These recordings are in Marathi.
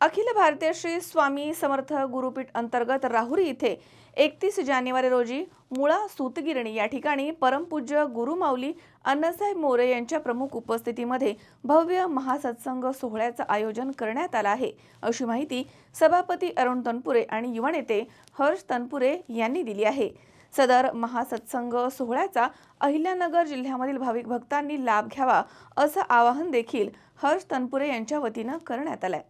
अखिल भारतीय श्री स्वामी समर्थ गुरुपीठ अंतर्गत राहुरी इथे एकतीस जानेवारी रोजी मुळा सूतगिरणी या ठिकाणी परमपूज्य गुरुमाऊली अण्णासाहेब मोरे यांच्या प्रमुख उपस्थितीमध्ये भव्य महासत्संग सोहळ्याचं आयोजन करण्यात आलं आहे. अशी माहिती सभापती अरुण तनपुरे आणि युवा नेते हर्ष तनपुरे यांनी दिली आहे. सदर महासत्संग सोहळ्याचा अहिल्यानगर जिल्ह्यामधील भाविक भक्तांनी लाभ घ्यावा असं आवाहन देखील हर्ष तनपुरे यांच्या वतीनं करण्यात आलं आहे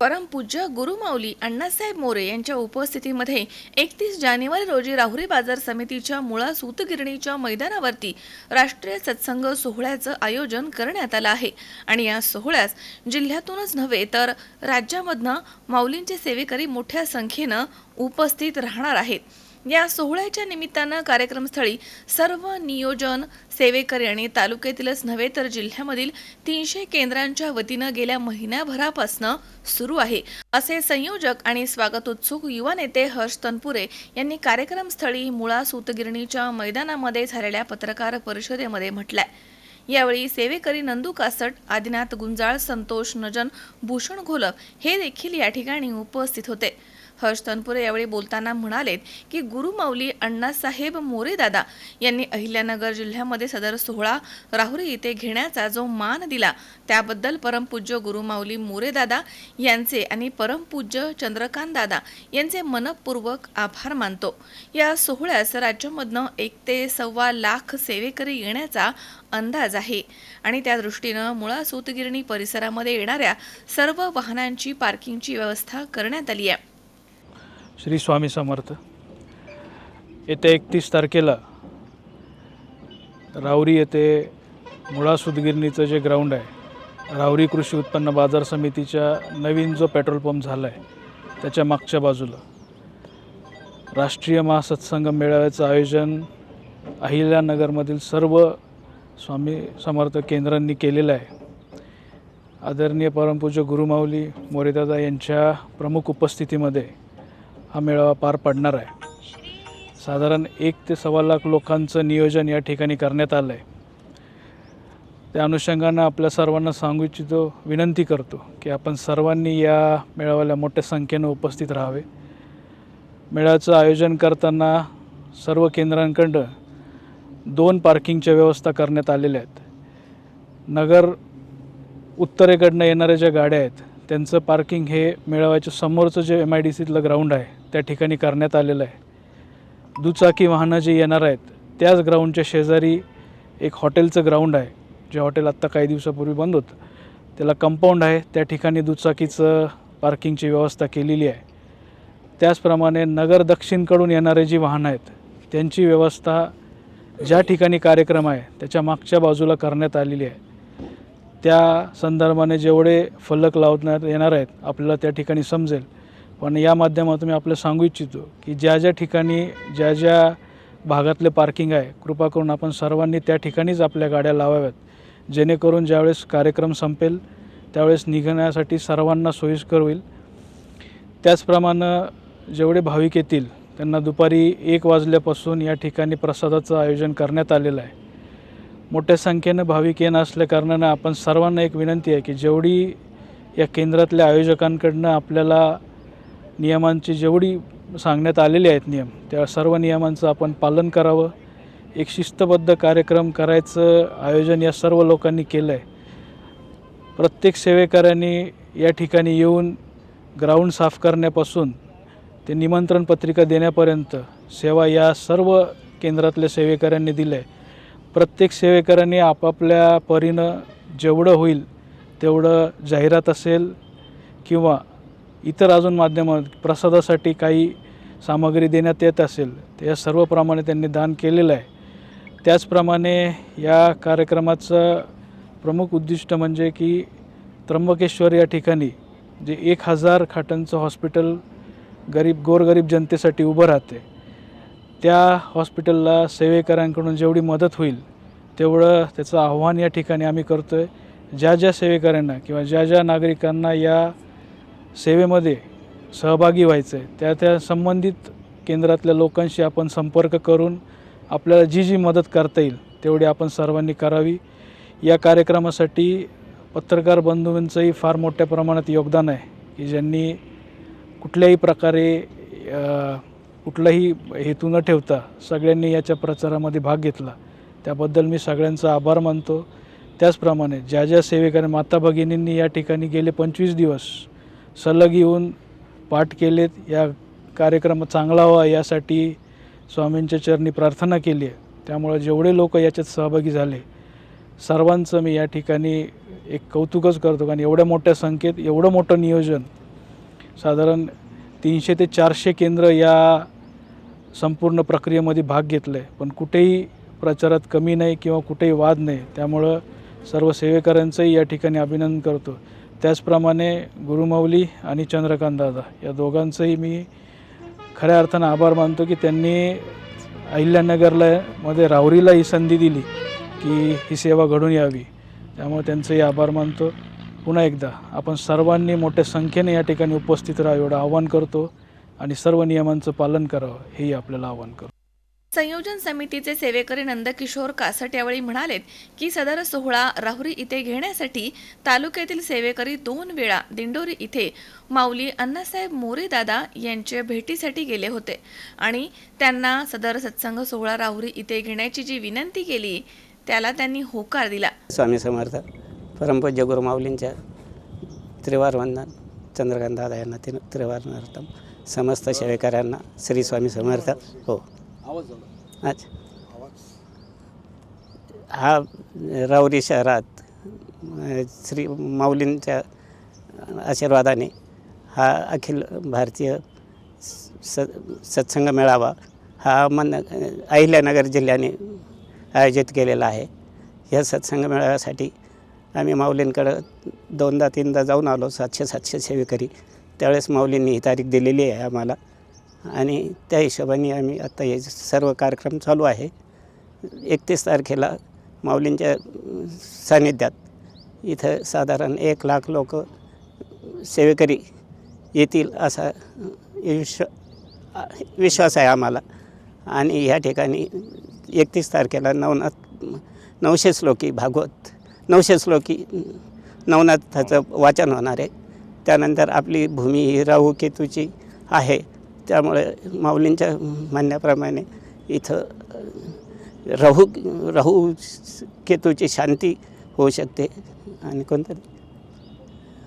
परमपूज्य गुरुमाऊली अण्णासाहेब मोरे यांच्या उपस्थितीमध्ये एकतीस जानेवारी रोजी राहुरी बाजार समितीच्या मुळा सूतगिरणीच्या मैदानावरती राष्ट्रीय सत्संग सोहळ्याचं आयोजन करण्यात आलं आहे. आणि या सोहळ्यास जिल्ह्यातूनच नव्हे तर राज्यामधनं माऊलींचे सेवेकरी मोठ्या संख्येनं उपस्थित राहणार आहेत. या सोहळ्याच्या निमित्तानं कार्यक्रमस्थळी सर्व नियोजन सेवेकरी आणि तालुक्यातीलच नव्हे तर जिल्ह्यामधील तीनशे केंद्रांच्या वतीनं गेल्या महिन्याभरापासनं सुरू आहे. असे संयोजक आणि स्वागतोत्सुक युवा नेते हर्ष तनपुरे यांनी कार्यक्रमस्थळी मुळा सूतगिरणीच्या मैदानामध्ये झालेल्या पत्रकार परिषदेमध्ये म्हटलंय. यावेळी सेवेकरी नंदू कासट आदिनाथ गुंजाळ संतोष नजन भूषण घोलप हे देखील या ठिकाणी उपस्थित होते. हर्ष तनपुरे यावेळी बोलताना म्हणालेत की गुरुमाऊली अण्णासाहेब मोरेदादा यांनी अहिल्यानगर जिल्ह्यामध्ये सदर सोहळा राहुरी येथे घेण्याचा जो मान दिला त्याबद्दल परमपूज्य गुरुमाऊली मोरेदादा यांचे आणि परमपूज्य चंद्रकांत दादा यांचे मनपूर्वक आभार मानतो. या सोहळ्यास राज्यामधनं एक ते सव्वा लाख सेवेकरी येण्याचा अंदाज आहे आणि त्या दृष्टीनं मुळा सूतगिरणी परिसरामध्ये येणाऱ्या सर्व वाहनांची पार्किंगची व्यवस्था करण्यात आली आहे. श्री स्वामी समर्थ. येत्या एकतीस तारखेला रावरी येथे मुळा सुदगिरणीचं जे ग्राउंड आहे रावरी कृषी उत्पन्न बाजार समितीच्या नवीन जो पेट्रोल पंप झाला आहे त्याच्या मागच्या बाजूला राष्ट्रीय महासत्संग मेळाव्याचं आयोजन अहिल्यानगरमधील सर्व स्वामी समर्थ केंद्रांनी केलेलं आहे. आदरणीय परमपूज्य गुरुमाऊली मोरेदादा यांच्या प्रमुख उपस्थितीमध्ये हा मेळावा पार पडणार आहे. साधारण एक ते सव्वा लाख लोकांचं नियोजन या ठिकाणी करण्यात आलं आहे त्या अनुषंगानं आपल्या सर्वांना सांगू इच्छितो विनंती करतो की आपण सर्वांनी या मेळाव्याला मोठ्या संख्येनं उपस्थित राहावे. मेळाव्याचं आयोजन करताना सर्व केंद्रांकडं दोन पार्किंगच्या व्यवस्था करण्यात आलेल्या आहेत. नगर उत्तरेकडनं येणाऱ्या ज्या गाड्या आहेत त्यांचं पार्किंग हे मेळाव्याच्या समोरचं जे एम आय डी सीतलं ग्राउंड आहे त्या ठिकाणी करण्यात आलेलं आहे. दुचाकी वाहनं जे येणार आहेत त्याच ग्राउंडच्या शेजारी एक हॉटेलचं ग्राउंड आहे जे हॉटेल आत्ता काही दिवसापूर्वी बंद होतं. त्याला कंपाऊंड आहे त्या ठिकाणी दुचाकीचं पार्किंगची व्यवस्था केलेली आहे. त्याचप्रमाणे नगर दक्षिणकडून येणारे जी वाहनं आहेत त्यांची व्यवस्था ज्या ठिकाणी कार्यक्रम आहे त्याच्या मागच्या बाजूला करण्यात आलेली आहे. त्या संदर्भाने जेवढे फलक लावण्यात येणार आहेत आपल्याला त्या ठिकाणी समजेल. पण या माध्यमातून मी आपल्याला सांगू इच्छितो की ज्या ज्या ठिकाणी ज्या ज्या भागातले पार्किंग आहे कृपा करून आपण सर्वांनी त्या ठिकाणीच आपल्या गाड्या लावाव्यात. जेणेकरून ज्यावेळेस कार्यक्रम संपेल त्यावेळेस निघण्यासाठी सर्वांना सोयीस्कर होईल. त्याचप्रमाणे जेवढे भाविक येतील त्यांना दुपारी एक वाजल्यापासून या ठिकाणी प्रसादाचं आयोजन करण्यात आलेलं आहे. मोठ्या संख्येनं भाविक येणं असल्या कारणानं आपण सर्वांना एक विनंती आहे की जेवढी या केंद्रातल्या आयोजकांकडनं आपल्याला नियमांची जेवढी सांगण्यात आलेली आहेत नियम त्या सर्व नियमांचं आपण पालन करावं. एक शिस्तबद्ध कार्यक्रम करायचं आयोजन या सर्व लोकांनी केलं आहे प्रत्येक सेवेकऱ्यांनी या ठिकाणी येऊन ग्राउंड साफ करण्यापासून ते निमंत्रण पत्रिका देण्यापर्यंत सेवा या सर्व केंद्रातल्या सेवेकऱ्यांनी दिलं आहे प्रत्येक सेवेकऱ्यांनी आपापल्या परीनं जेवढं होईल तेवढं जाहिरात असेल किंवा इतर अजून माध्यमात प्रसादासाठी काही सामग्री देण्यात येत असेल तर या सर्वप्रमाणे त्यांनी दान केलेलं आहे. त्याचप्रमाणे या कार्यक्रमाचं प्रमुख उद्दिष्ट म्हणजे की त्र्यंबकेश्वर या ठिकाणी जे एक हजार खाटांचं हॉस्पिटल गरीब गोरगरीब जनतेसाठी उभं राहते. त्या हॉस्पिटलला सेवेकऱ्यांकडून जेवढी मदत होईल तेवढं त्याचं आव्हान या ठिकाणी आम्ही करतो आहे ज्या ज्या सेवेकऱ्यांना किंवा ज्या ज्या नागरिकांना या सेवेमध्ये सहभागी व्हायचं आहे त्या त्या संबंधित केंद्रातल्या लोकांशी आपण संपर्क करून आपल्याला जी जी मदत करता येईल तेवढी आपण सर्वांनी करावी. या कार्यक्रमासाठी पत्रकार बंधूंचंही फार मोठ्या प्रमाणात योगदान आहे की ज्यांनी कुठल्याही प्रकारे कुठलाही हेतू न ठेवता सगळ्यांनी याच्या प्रचारामध्ये भाग घेतला. त्याबद्दल मी सगळ्यांचा आभार मानतो. त्याचप्रमाणे ज्या ज्या सेवेकऱ्या माता भगिनींनी या ठिकाणी गेले पंचवीस दिवस सलग येऊन पाठ केलेत या कार्यक्रम चांगला व्हा यासाठी स्वामींच्या चरणी प्रार्थना केली आहे. त्यामुळे जेवढे लोक याच्यात सहभागी झाले सर्वांचं मी या ठिकाणी एक कौतुकच करतो कारण एवढ्या मोठ्या संख्येत एवढं मोठं नियोजन साधारण तीनशे ते चारशे केंद्र या संपूर्ण प्रक्रियेमध्ये भाग घेतला आहे पण कुठेही प्रचारात कमी नाही किंवा कुठेही वाद नाही त्यामुळं सर्व सेवेकऱ्यांचंही या ठिकाणी अभिनंदन करतो. त्याचप्रमाणे गुरुमाऊली आणि चंद्रकांत दादा या दोघांचंही मी खऱ्या अर्थानं आभार मानतो की त्यांनी अहिल्यानगरला मध्ये राहुरीला ही संधी दिली की ही सेवा घडून यावी. त्यामुळे त्यांचंही आभार मानतो. पुन्हा एकदा आपण सर्वांनी मोठ्या संख्येने या ठिकाणी उपस्थित राहावं एवढं आवाहन करतो. आणि सर्व नियमांचं पालन करावं हेही आपल्याला आवाहन करतो. संयोजन समितीचे सेवेकरी नंदकिशोर कासट यावेळी म्हणालेत की सदर सोहळा राहुरी इथे घेण्यासाठी तालुक्यातील सेवेकरी दोन वेळा दिंडोरी इथे माऊली अण्णासाहेब मोरे दादा यांच्या भेटीसाठी गेले होते आणि त्यांना सदर सत्संग सोहळा राहुरी इथे घेण्याची जी विनंती केली त्याला त्यांनी होकार दिला. स्वामी समर्थ परमपूज्य गुरुमाऊलींच्या त्रिवार वंदन चंद्रकांत दादा यांना ति त्रिवार नर्तम समस्त सेवेकऱ्यांना श्री स्वामी समर्थ. हो. अच्छा हा राऊरी शहरात श्री माऊलींच्या आशीर्वादाने हा अखिल भारतीय स सत्संग मेळावा हा मन अहिल्यानगर जिल्ह्याने आयोजित केलेला आहे. या सत्संग मेळाव्यासाठी आम्ही माऊलींकडं दोनदा तीनदा जाऊन आलो. सातशे सातशे सेवेकरी त्यावेळेस माऊलींनी ही तारीख दिलेली आहे आम्हाला. आणि त्या हिशोबाने आम्ही आत्ता हे सर्व कार्यक्रम चालू आहे. एकतीस तारखेला माऊलींच्या सान्निध्यात इथं साधारण एक लाख लोक सेवेकरी येतील असा विश्व विश्वास आहे आम्हाला. आणि ह्या ठिकाणी एकतीस तारखेला नवनाथ नऊशे श्लोकी भागवत नऊशे श्लोकी नवनाथाचं वाचन होणार आहे. त्यानंतर आपली भूमी ही राहू केतूची आहे. त्यामुळे माऊलींच्या म्हणण्याप्रमाणे इथं राहू राहू केतूची शांती होऊ शकते. आणि कोणतरी?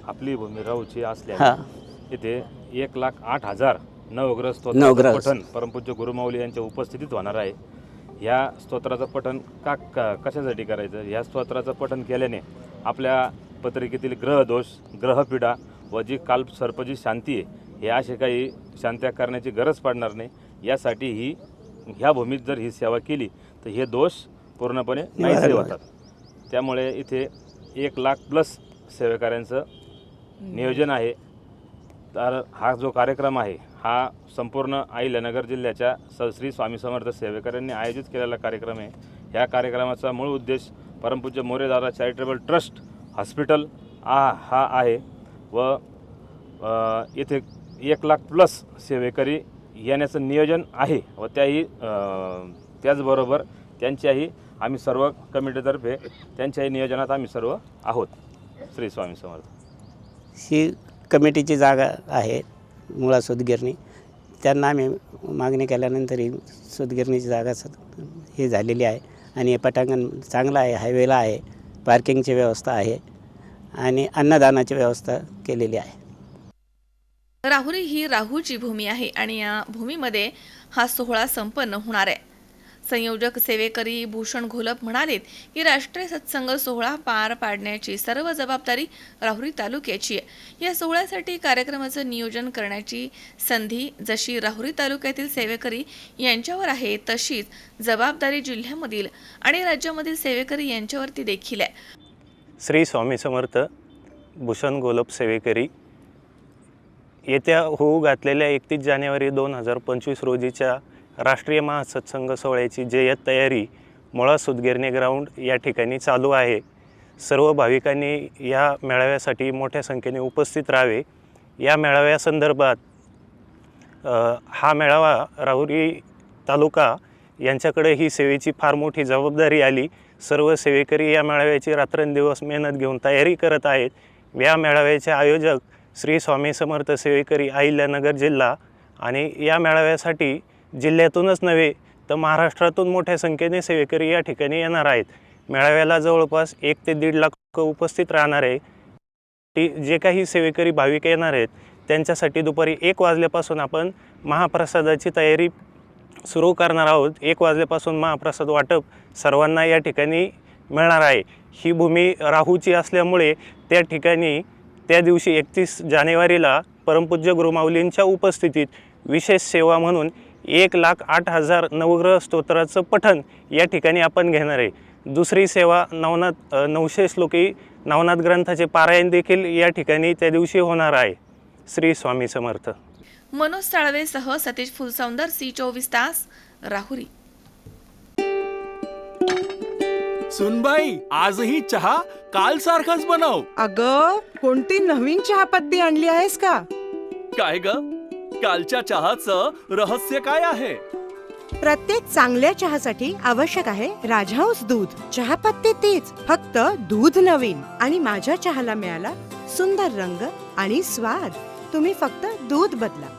आपली भूमी राहूची हां. असल्याने इथे एक लाख आठ हजार नवग्रह नवग्रह. पठण परमपूज्य गुरुमाऊली यांच्या उपस्थितीत होणार आहे. ह्या स्तोत्राचं पठण का का कशासाठी करायचं? ह्या स्तोत्राचं पठण केल्याने आपल्या पत्रिकेतील ग्रहदोष ग्रहपीडा व जी काल सर्पजी शांती आहे हे असे काही शांत्या करण्याची गरज पडणार नाही. यासाठी ही ह्या भूमीत जर ही सेवा केली तर हे दोष पूर्णपणे नाहीसे बरोबर. होतात. त्यामुळे इथे एक लाख प्लस सेवेकऱ्यांचं नियोजन आहे. तर हा जो कार्यक्रम आहे हा संपूर्ण अहिल्यानगर जिल्ह्याच्या स श्री स्वामी समर्थ सेवेकरांनी आयोजित केलेला कार्यक्रम आहे. ह्या कार्यक्रमाचा मूळ उद्देश परमपूज्य मोरेदादा चॅरिटेबल ट्रस्ट हॉस्पिटल हा हा आहे. व येथे एक लाख प्लस सेवेकरी येण्याचं नियोजन आहे व त्याही त्याचबरोबर त्यांच्याही आम्ही सर्व कमिटीतर्फे त्यांच्याही नियोजनात आम्ही सर्व आहोत. श्री स्वामी समर्थ. ही कमिटीची जागा आहे मुळा सुदगिरणी. त्यांना आम्ही मागणी केल्यानंतर ही सुदगिरणीची जागा ही झालेली आहे. आणि हे पटांगण चांगलं आहे हायवेला आहे पार्किंगची व्यवस्था आहे. आणि अन्नदानाची व्यवस्था केलेली आहे. राहुरी ही राहूची भूमी आहे आणि या भूमीमध्ये हा सोहळा संपन्न होणार आहे. संयोजक सेवेकरी भूषण घोलप म्हणालेत की राष्ट्रीय सत्संग सोहळा पार पाडण्याची सर्व जबाबदारी राहुरी तालुक्याची आहे. या सोहळ्यासाठी कार्यक्रमाचं नियोजन करण्याची संधी जशी राहुरी तालुक्यातील सेवेकरी यांच्यावर आहे तशीच जबाबदारी जिल्ह्यामधील आणि राज्यामधील सेवेकरी यांच्यावरती देखील आहे. श्री स्वामी समर्थ भूषण गोलप सेवेकरी. येत्या होऊ घातलेल्या एकतीस जानेवारी दोन हजार पंचवीस रोजीच्या राष्ट्रीय महासत्संग सोहळ्याची जय्यत तयारी मुळा सुदगिरणी ग्राउंड या ठिकाणी चालू आहे. सर्व भाविकांनी या मेळाव्यासाठी मोठ्या संख्येने उपस्थित राहावे. या मेळाव्यासंदर्भात हा मेळावा राहुरी तालुका यांच्याकडे ही सेवेची फार मोठी जबाबदारी आली. सर्व सेवेकरी या मेळाव्याची रात्रंदिवस मेहनत घेऊन तयारी करत आहेत. या मेळाव्याचे आयोजक श्री स्वामी समर्थ सेवेकरी अहिल्यानगर जिल्हा आणि या मेळाव्यासाठी जिल्ह्यातूनच नव्हे तर महाराष्ट्रातून मोठ्या संख्येने सेवेकरी या ठिकाणी येणार आहेत. मेळाव्याला जवळपास एक ते दीड लाख उपस्थित राहणार आहे ती जे काही सेवेकरी भाविक येणार आहेत त्यांच्यासाठी दुपारी एक वाजल्यापासून आपण महाप्रसादाची तयारी सुरू करणार आहोत. एक वाजल्यापासून महाप्रसाद वाटप सर्वांना या ठिकाणी मिळणार आहे. ही भूमी राहूची असल्यामुळे त्या ठिकाणी त्या दिवशी एकतीस जानेवारीला परमपूज्य गुरुमाऊलींच्या उपस्थितीत विशेष सेवा म्हणून एक लाख आठ हजार नवग्रह स्तोत्राचं पठण या ठिकाणी आपण घेणार आहे. दुसरी सेवा नवनाथ नऊशे श्लोकी नवनाथ ग्रंथाचे पारायण देखील या ठिकाणी त्या दिवशी होणार आहे. श्री स्वामी समर्थ. मनोज साळवेसह सतीश फुलसौंदर सी चोवीस तास राहुरी. सुनबाई आजही चहा काल सारखाच बनव. अग कोणती नवीन चहापत्ती आणली आहेस का? काय ग? कालच्या चहाचं रहस्य काय आहे? प्रत्येक चांगल्या चहासाठी आवश्यक आहे राजहंस दूध. चहापत्ती तीच फक्त दूध नवीन. आणि माझ्या चहाला मिळाला सुंदर रंग आणि स्वाद. तुम्ही फक्त दूध बदला.